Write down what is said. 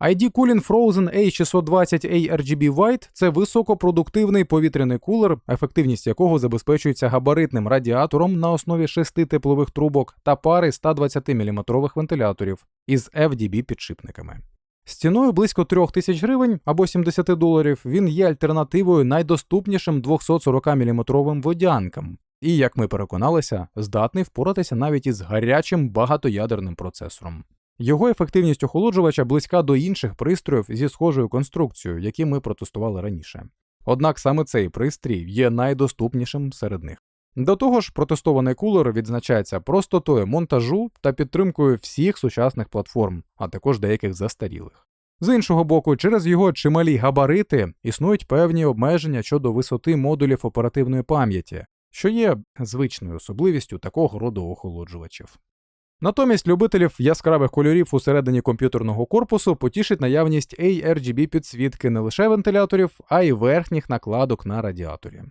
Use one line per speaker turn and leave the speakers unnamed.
ID Cooling Frozen A620A RGB White – це високопродуктивний повітряний кулер, ефективність якого забезпечується габаритним радіатором на основі шести теплових трубок та пари 120 мм вентиляторів із FDB підшипниками. З ціною близько 3 тисяч гривень або 70 доларів він є альтернативою найдоступнішим 240 мм водянкам. І, як ми переконалися, здатний впоратися навіть із гарячим багатоядерним процесором. Його ефективність охолоджувача близька до інших пристроїв зі схожою конструкцією, які ми протестували раніше. Однак саме цей пристрій є найдоступнішим серед них. До того ж, протестований кулер відзначається простотою монтажу та підтримкою всіх сучасних платформ, а також деяких застарілих. З іншого боку, через його чималі габарити існують певні обмеження щодо висоти модулів оперативної пам'яті, що є звичною особливістю такого роду охолоджувачів. Натомість любителів яскравих кольорів усередині комп'ютерного корпусу потішить наявність ARGB підсвітки не лише вентиляторів, а й верхніх накладок на радіаторі.